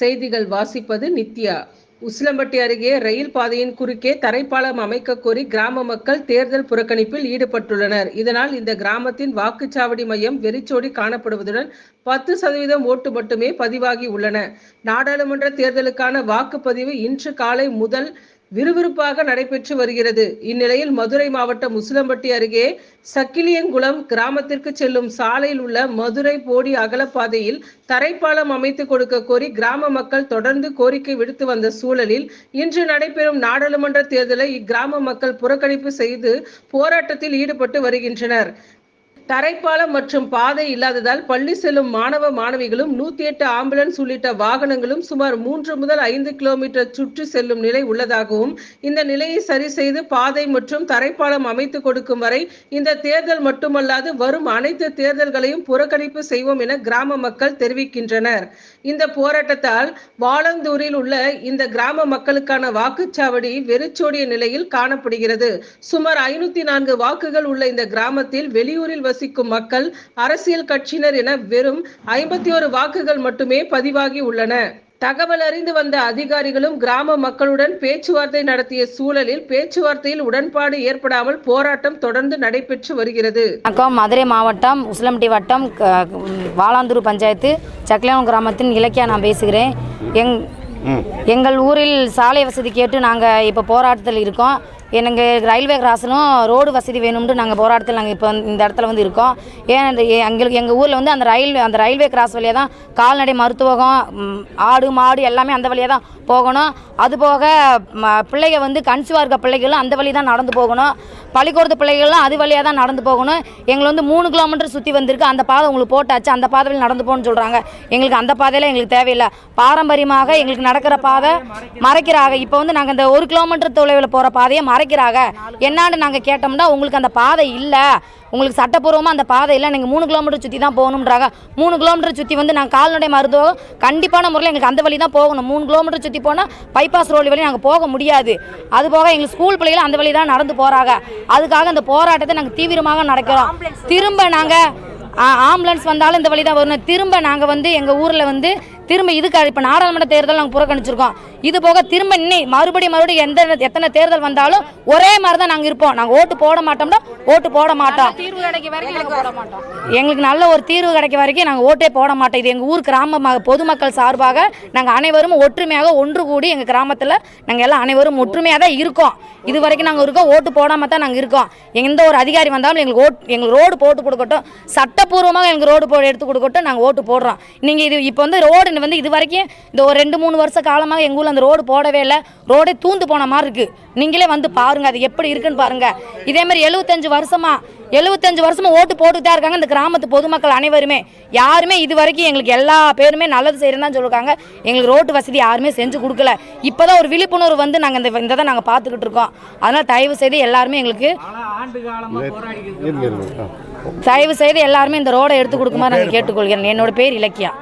செய்திகள் வாசிப்பது நித்யா. உசிலம்பட்டி அருகே ரயில் பாதையின் குறுக்கே தரைப்பாலம் அமைக்க கோரி கிராம மக்கள் தேர்தல் புறக்கணிப்பில் ஈடுபட்டுள்ளனர். இதனால் இந்த கிராமத்தின் வாக்குச்சாவடி மையம் வெறிச்சோடி காணப்படுவதுடன் பத்து சதவீதம் ஓட்டு மட்டுமே பதிவாகி உள்ளன. நாடாளுமன்ற தேர்தலுக்கான வாக்குப்பதிவு இன்று காலை முதல் விறுவிறுப்பாக நடைபெற்று வருகிறது. இந்நிலையில் மதுரை மாவட்டம் முசிலம்பட்டி அருகே சக்கிலியங்குளம் கிராமத்திற்கு செல்லும் சாலையில் உள்ள மதுரை போடி அகலப்பாதையில் தரைப்பாலம் அமைத்து கொடுக்க கோரி கிராம மக்கள் தொடர்ந்து கோரிக்கை விடுத்து வந்த சூழலில் இன்று நடைபெறும் நாடாளுமன்ற தேர்தலை இக்கிராம மக்கள் புறக்கணிப்பு செய்து போராட்டத்தில் ஈடுபட்டு வருகின்றனர். தரைப்பாலம் மற்றும் பாதை இல்லாததால் பள்ளி செல்லும் மாணவ மாணவிகளும் நூத்தி எட்டு ஆம்புலன்ஸ் உள்ளிட்ட வாகனங்களும் சுமார் மூன்று முதல் ஐந்து கிலோமீட்டர் சுற்றி செல்லும் நிலை உள்ளதாகவும் இந்த நிலையை சரி செய்து பாதை மற்றும் தரைப்பாலம் அமைத்து கொடுக்கும் வரை இந்த தேர்தல் மட்டுமல்லாது வரும் அனைத்து தேர்தல்களையும் புறக்கணிப்பு செய்வோம் என கிராம மக்கள் தெரிவிக்கின்றனர். இந்த போராட்டத்தால் வாழந்தூரில் உள்ள இந்த கிராம மக்களுக்கான வாக்குச்சாவடி வெறிச்சோடிய நிலையில் காணப்படுகிறது. சுமார் ஐநூத்தி நான்கு வாக்குகள் உள்ள இந்த கிராமத்தில் வெளியூரில் வசிக்கும் மக்கள் அரசியல் கட்சியினர் என வெறும் ஐம்பத்தி ஒரு வாக்குகள் மட்டுமே பதிவாகி உள்ளன. தகவல் அறிந்து வந்த அதிகாரிகளும் கிராம மக்களுடன் பேச்சுவார்த்தை நடத்திய சூழலில் பேச்சுவார்த்தையில் உடன்பாடு ஏற்படாமல் போராட்டம் தொடர்ந்து நடைபெற்று வருகிறது. வணக்கம். மதுரை மாவட்டம் உசிலம்பட்டி வட்டம் வாலாந்தூர் பஞ்சாயத்து சக்கிலியம் கிராமத்தின் இலக்கியா நான் பேசுகிறேன். எங் எங்கள் ஊரில் சாலை வசதி கேட்டு நாங்கள் இப்போ போராட்டத்தில் இருக்கோம். எனக்கு ரயில்வே கிராஸனும் ரோடு வசதி வேணும்னு நாங்கள் போராட்டத்தில் நாங்கள் இப்போ இந்த இடத்துல வந்து இருக்கோம். ஏன் இந்த எங்களுக்கு எங்கள் ஊரில் வந்து அந்த ரயில் அந்த ரயில்வே கிராஸ் வழியாக தான் கால்நடை மருத்துவகம் ஆடு மாடு எல்லாமே அந்த வழியாக தான் போகணும். அதுபோக ம- பிள்ளைங்க வந்து கன்சுவாக இருக்க பிள்ளைகளும் அந்த வழி தான் நடந்து போகணும். பள்ளிக்கூடத்து பிள்ளைகள்லாம் அது வழியாக தான் நடந்து போகணும். எங்களை வந்து மூணு கிலோமீட்டர் சுற்றி வந்திருக்கு. அந்த பாதை உங்களுக்கு போட்டாச்சு. அந்த பாதையில் நடந்து போகணும்னு சொல்கிறாங்க எங்களுக்கு அந்த பாதையில் எங்களுக்கு தேவையில்லை. பாரம்பரியமாக எங்களுக்கு நடக்கிற பாதை மறைக்கிறாங்க. இப்போ வந்து நாங்கள் இந்த ஒரு கிலோமீட்டர் தொலைவில் போகிற பாதையை மறைக்கிறாங்க. என்னான்னு நாங்கள் கேட்டோம்னா உங்களுக்கு அந்த பாதை இல்லை. உங்களுக்கு சட்டப்பூர்வமாக அந்த பாதை இல்லை. நீங்கள் மூணு கிலோமீட்டர் சுற்றி தான் போகணுன்றாங்க மூணு கிலோமீட்டர் சுற்றி வந்து நாங்கள் கால்நடை மருத்துவம் கண்டிப்பான முறையில் எங்களுக்கு அந்த வழி தான் போகணும். மூணு கிலோமீட்டர் சுற்றி போனால் பைபாஸ் ரோடு வழி நாங்கள் போக முடியாது. அது போக எங்களுக்கு ஸ்கூல் பிள்ளைகள் அந்த வழி தான் நடந்து போகிறாங்க அதுக்காக அந்த போராட்டத்தை நாங்கள் தீவிரமாக நடக்கிறோம். திரும்ப நாங்கள் ஆம்புலன்ஸ் வந்தாலும் இந்த வழி தான் வரணும் திரும்ப நாங்கள் வந்து எங்கள் ஊரில் வந்து திரும்ப இதுக்கு இப்போ நாடாளுமன்ற தேர்தல் நாங்கள் புறக்கணிச்சிருக்கோம். இது போக திரும்ப இன்னும் மறுபடியும் மறுபடியும் எந்த எத்தனை தேர்தல் வந்தாலும் ஒரே மாதிரி தான் நாங்கள் இருப்போம். நாங்கள் ஓட்டு போட மாட்டோம்னா ஓட்டு போட மாட்டோம். எங்களுக்கு நல்ல ஒரு தீர்வு கிடைக்க வரைக்கும் நாங்கள் ஓட்டே போட மாட்டோம். இது எங்கள் ஊர் கிராம பொதுமக்கள் சார்பாக நாங்கள் அனைவரும் ஒற்றுமையாக ஒன்று கூடி எங்கள் கிராமத்தில் நாங்கள் எல்லாம் அனைவரும் ஒற்றுமையாக தான் இருக்கோம். இது வரைக்கும் நாங்கள் இருக்கோம் ஓட்டு போடாமல் தான் நாங்கள் இருக்கோம். எந்த ஒரு அதிகாரி வந்தாலும் எங்களுக்கு ஓட் எங்களுக்கு ரோடு போட்டு கொடுக்கட்டும். சட்டப்பூர்வமாக எங்களுக்கு ரோடு போ எடுத்து கொடுக்கட்டும் நாங்கள் ஓட்டு போடுறோம். நீங்கள் இது இப்போ வந்து ரோடு வந்து இது வரைக்கும் இந்த ஒரு ரெண்டு மூணு வருஷ காலமாக எங்கள் ஊரில் அந்த ரோடு போடவே இல்லை. ரோடே தூந்து போன மாதிரி இருக்குது நீங்களே வந்து பாருங்கள் அது எப்படி இருக்குன்னு பாருங்கள் இதே மாதிரி எழுபத்தஞ்சு வருஷமாக எழுபத்தஞ்சு வருஷமா ஓட்டு போட்டுக்கிட்டே இருக்காங்க இந்த கிராமத்து பொதுமக்கள் அனைவருமே. யாருமே இது வரைக்கும் எங்களுக்கு எல்லா பேருமே நல்லது செய்கிறேன்னு தான் சொல்லிருக்காங்க. எங்களுக்கு ரோட்டு வசதி யாருமே செஞ்சு கொடுக்கல. இப்போ தான் ஒரு விழிப்புணர்வு வந்து நாங்கள் இந்த இந்த தான் நாங்கள் பார்த்துக்கிட்டு இருக்கோம். அதனால் தயவு செய்து எல்லாருமே எங்களுக்கு தயவு செய்து எல்லாருமே இந்த ரோடை எடுத்து கொடுக்குமாறு நான் கேட்டுக்கொள்கிறேன். என்னோட பேர் இலக்கியா.